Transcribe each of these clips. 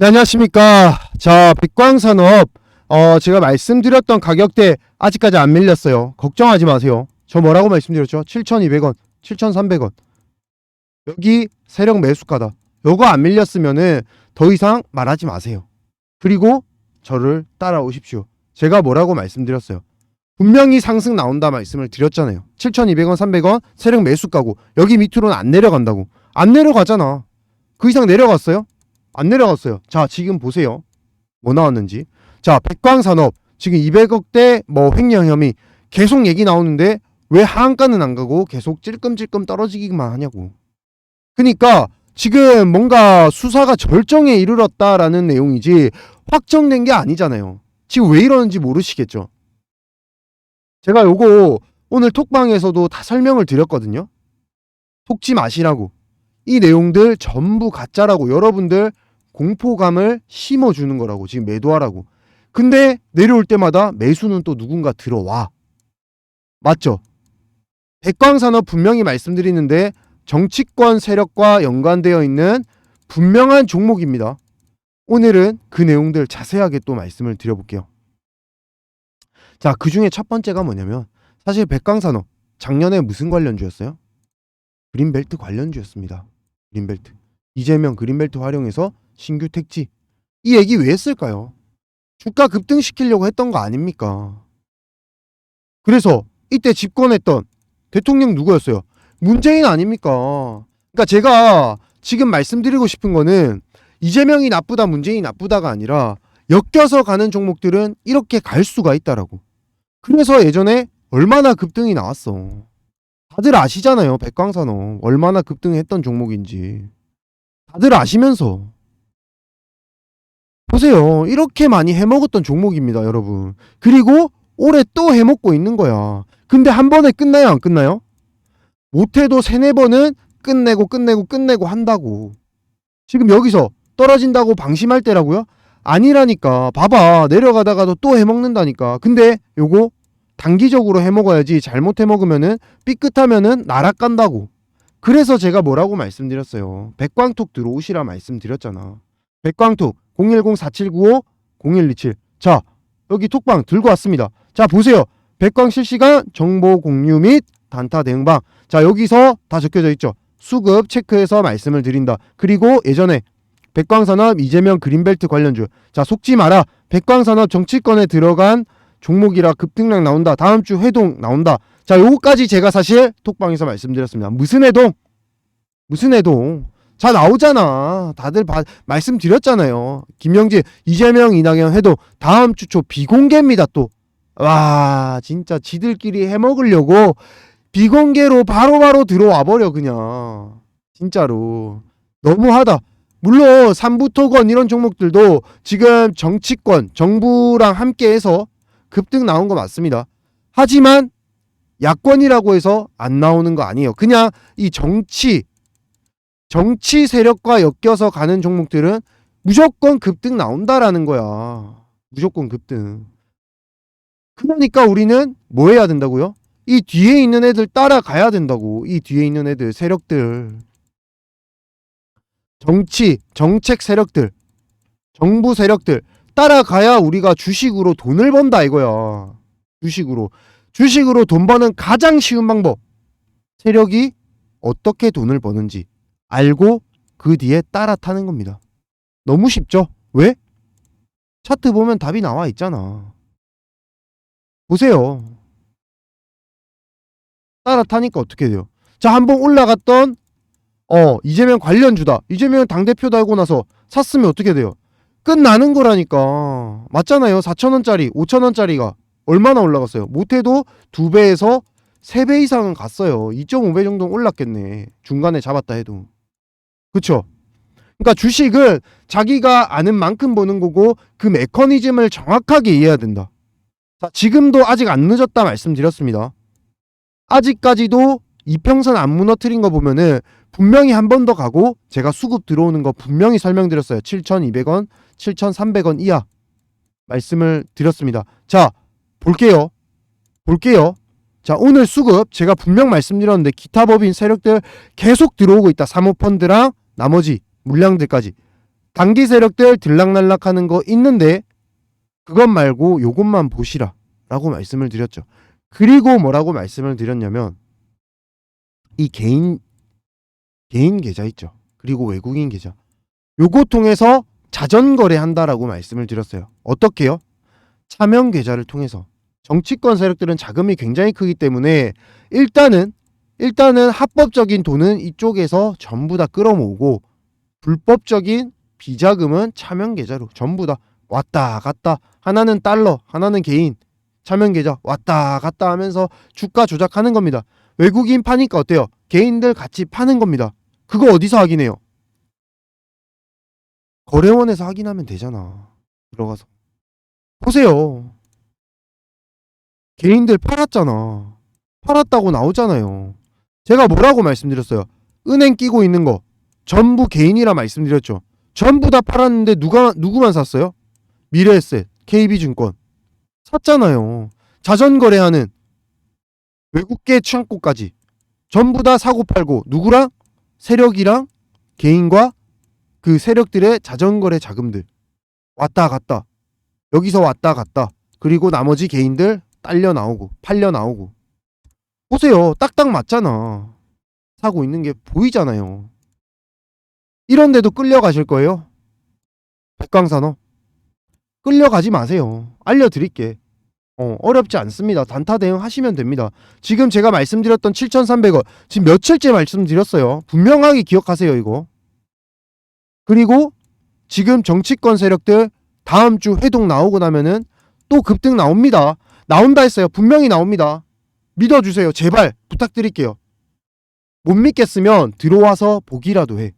네, 안녕하십니까. 자, 백광산업, 어, 제가 말씀드렸던 가격대 아직까지 안 밀렸어요. 걱정하지 마세요. 저 뭐라고 말씀드렸죠? 7,200원, 7,300원. 여기 세력 매수가다. 요거 안 밀렸으면은 더 이상 말하지 마세요. 그리고 저를 따라오십시오. 제가 뭐라고 말씀드렸어요. 분명히 상승 나온다 말씀을 드렸잖아요. 7,200원, 300원 세력 매수가고 여기 밑으로는 안 내려간다고. 안 내려가잖아. 그 이상 내려갔어요? 안 내려갔어요. 자, 지금 보세요. 뭐 나왔는지. 자, 백광산업 지금 200억대 뭐 횡령 혐의 계속 얘기 나오는데 왜 하한가는 안 가고 계속 찔끔찔끔 떨어지기만 하냐고. 그러니까 지금 뭔가 수사가 절정에 이르렀다라는 내용이지 확정된 게 아니잖아요. 지금 왜 이러는지 모르시겠죠. 제가 요거 오늘 톡방에서도 다 설명을 드렸거든요. 속지 마시라고. 이 내용들 전부 가짜라고 여러분들 공포감을 심어주는 거라고 지금 매도하라고. 근데 내려올 때마다 매수는 또 누군가 들어와. 맞죠? 백광산업 분명히 말씀드리는데 정치권 세력과 연관되어 있는 분명한 종목입니다. 오늘은 그 내용들 자세하게 또 말씀을 드려볼게요. 자, 그 중에 첫 번째가 뭐냐면 사실 백광산업 작년에 무슨 관련주였어요? 그린벨트 관련주였습니다. 그린벨트. 이재명 그린벨트 활용해서 신규 택지. 이 얘기 왜 했을까요? 주가 급등시키려고 했던 거 아닙니까? 그래서 이때 집권했던 대통령 누구였어요? 문재인 아닙니까? 그러니까 제가 지금 말씀드리고 싶은 거는 이재명이 나쁘다, 문재인이 나쁘다가 아니라 엮여서 가는 종목들은 이렇게 갈 수가 있다라고. 그래서 예전에 얼마나 급등이 나왔어. 다들 아시잖아요. 백광산업 얼마나 급등했던 종목인지. 다들 아시면서 보세요. 이렇게 많이 해먹었던 종목입니다, 여러분. 그리고 올해 또 해먹고 있는 거야. 근데 한 번에 끝나요, 안 끝나요? 못해도 세네 번은 끝내고 끝내고 끝내고 한다고. 지금 여기서 떨어진다고 방심할 때라고요? 아니라니까. 봐봐. 내려가다가도 또 해먹는다니까. 근데 요거 단기적으로 해먹어야지 잘못 해먹으면은 삐끗하면은 날아간다고. 그래서 제가 뭐라고 말씀드렸어요. 백광톡 들어오시라 말씀드렸잖아. 백광톡 010-4795-0127. 자, 여기 톡방 들고 왔습니다. 자, 보세요. 백광 실시간 정보 공유 및 단타 대응방. 자, 여기서 다 적혀져 있죠. 수급 체크해서 말씀을 드린다. 그리고 예전에 백광산업 이재명 그린벨트 관련주. 자, 속지 마라. 백광산업 정치권에 들어간 종목이라 급등량 나온다. 다음 주 회동 나온다. 자, 요거까지 제가 사실 톡방에서 말씀드렸습니다. 무슨 회동? 무슨 회동? 자, 나오잖아. 다들 바, 말씀드렸잖아요. 김영진, 이재명, 이낙연 회동 다음 주 초 비공개입니다, 또. 와, 진짜 지들끼리 해먹으려고 비공개로 바로 바로 들어와 버려, 그냥. 진짜로. 너무하다. 물론, 삼부토건 이런 종목들도 지금 정치권, 정부랑 함께해서 급등 나온 거 맞습니다. 하지만 야권이라고 해서 안 나오는 거 아니에요. 그냥 이 정치 정치 세력과 엮여서 가는 종목들은 무조건 급등 나온다라는 거야. 무조건 급등. 그러니까 우리는 뭐 해야 된다고요? 이 뒤에 있는 애들 따라가야 된다고. 이 뒤에 있는 애들 세력들. 정치, 정책 세력들, 정부 세력들 따라가야 우리가 주식으로 돈을 번다 이거야. 주식으로. 주식으로 돈 버는 가장 쉬운 방법. 세력이 어떻게 돈을 버는지 알고 그 뒤에 따라 타는 겁니다. 너무 쉽죠? 왜? 차트 보면 답이 나와 있잖아. 보세요. 따라 타니까 어떻게 돼요? 자, 한번 올라갔던 어, 이재명 관련주다. 이재명 당대표 달고 나서 샀으면 어떻게 돼요? 끝나는 거라니까. 맞잖아요. 4천원짜리, 5천원짜리가 얼마나 올라갔어요? 못해도 두 배에서 세배 이상은 갔어요. 2.5배 정도 올랐겠네. 중간에 잡았다 해도. 그쵸? 그러니까 주식은 자기가 아는 만큼 보는 거고 그 메커니즘을 정확하게 이해해야 된다. 자, 지금도 아직 안 늦었다 말씀드렸습니다. 아직까지도 이평선 안 무너뜨린 거 보면은 분명히 한 번 더 가고 제가 수급 들어오는 거 분명히 설명드렸어요. 7,200원, 7,300원 이하 말씀을 드렸습니다. 자, 볼게요. 볼게요. 자, 오늘 수급 제가 분명 말씀드렸는데 기타 법인 세력들 계속 들어오고 있다. 사모펀드랑 나머지 물량들까지 단기 세력들 들락날락하는 거 있는데 그것 말고 요것만 보시라 라고 말씀을 드렸죠. 그리고 뭐라고 말씀을 드렸냐면 이 개인 개인 계좌 있죠. 그리고 외국인 계좌. 요거 통해서 자전 거래 한다라고 말씀을 드렸어요. 어떻게요? 차명 계좌를 통해서 정치권 세력들은 자금이 굉장히 크기 때문에 일단은 일단은 합법적인 돈은 이쪽에서 전부 다 끌어모으고 불법적인 비자금은 차명 계좌로 전부 다 왔다 갔다 하나는 달러 하나는 개인 차명 계좌 왔다 갔다 하면서 주가 조작하는 겁니다. 외국인 파니까 어때요? 개인들 같이 파는 겁니다. 그거 어디서 확인해요? 거래원에서 확인하면 되잖아. 들어가서 보세요. 개인들 팔았잖아. 팔았다고 나오잖아요. 제가 뭐라고 말씀드렸어요? 은행 끼고 있는 거 전부 개인이라 말씀드렸죠. 전부 다 팔았는데 누가 누구만 샀어요? 미래에셋, KB증권 샀잖아요. 자전 거래하는 외국계 창고까지 전부 다 사고 팔고 누구랑 세력이랑 개인과 그 세력들의 자전거래 자금들. 왔다 갔다. 여기서 왔다 갔다. 그리고 나머지 개인들 딸려 나오고 팔려 나오고. 보세요. 딱딱 맞잖아. 사고 있는 게 보이잖아요. 이런데도 끌려가실 거예요? 백광산업? 끌려가지 마세요. 알려드릴게. 어, 어렵지 않습니다. 단타 대응 하시면 됩니다. 지금 제가 말씀드렸던 7,300원 지금 며칠째 말씀드렸어요. 분명하게 기억하세요 이거 그리고 지금 정치권 세력들 다음 주 회동 나오고 나면은 또 급등 나옵니다. 나온다 했어요. 분명히 나옵니다. 믿어주세요. 제발 부탁드릴게요. 못 믿겠으면 들어와서 보기라도 해.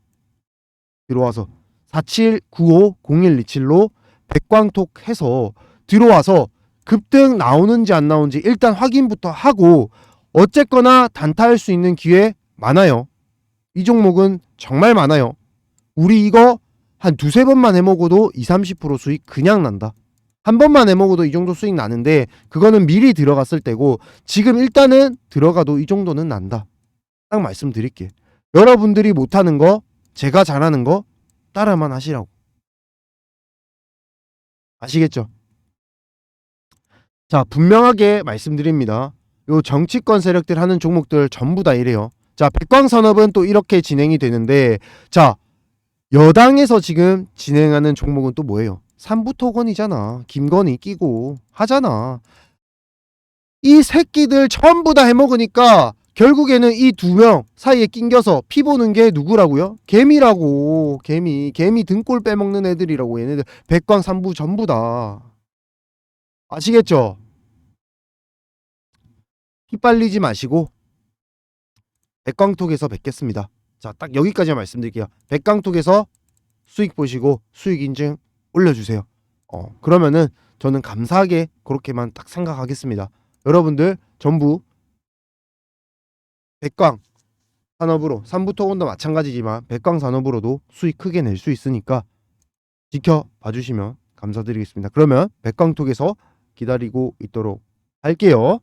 들어와서 47950127로 백광톡 해서 들어와서 급등 나오는지 안 나오는지 일단 확인부터 하고 어쨌거나 단타할 수 있는 기회 많아요. 이 종목은 정말 많아요. 우리 이거 한 두세 번만 해먹어도 20, 30% 수익 그냥 난다. 한 번만 해먹어도 이 정도 수익 나는데 그거는 미리 들어갔을 때고 지금 일단은 들어가도 이 정도는 난다. 딱 말씀드릴게. 여러분들이 못하는 거 제가 잘하는 거 따라만 하시라고. 아시겠죠? 자 분명하게 말씀드립니다. 요 정치권 세력들 하는 종목들 전부 다 이래요. 자 백광산업은 또 이렇게 진행이 되는데 자 여당에서 지금 진행하는 종목은 또 뭐예요? 삼부토건이잖아. 김건희 끼고 하잖아. 이 새끼들 전부 다 해먹으니까 결국에는 이 두 명 사이에 낑겨서 피 보는 게 누구라고요? 개미라고. 개미. 개미 등골 빼먹는 애들이라고 얘네들. 백광 삼부 전부 다. 아시겠죠? 피 빨리지 마시고 백광톡에서 뵙겠습니다. 자, 딱 여기까지만 말씀드릴게요. 백광톡에서 수익 보시고 수익 인증 올려주세요. 어, 그러면은 저는 감사하게 그렇게만 딱 생각하겠습니다. 여러분들 전부 백광 산업으로 삼부토건도 마찬가지지만 백광 산업으로도 수익 크게 낼 수 있으니까 지켜봐 주시면 감사드리겠습니다. 그러면 백광톡에서 기다리고 있도록 할게요.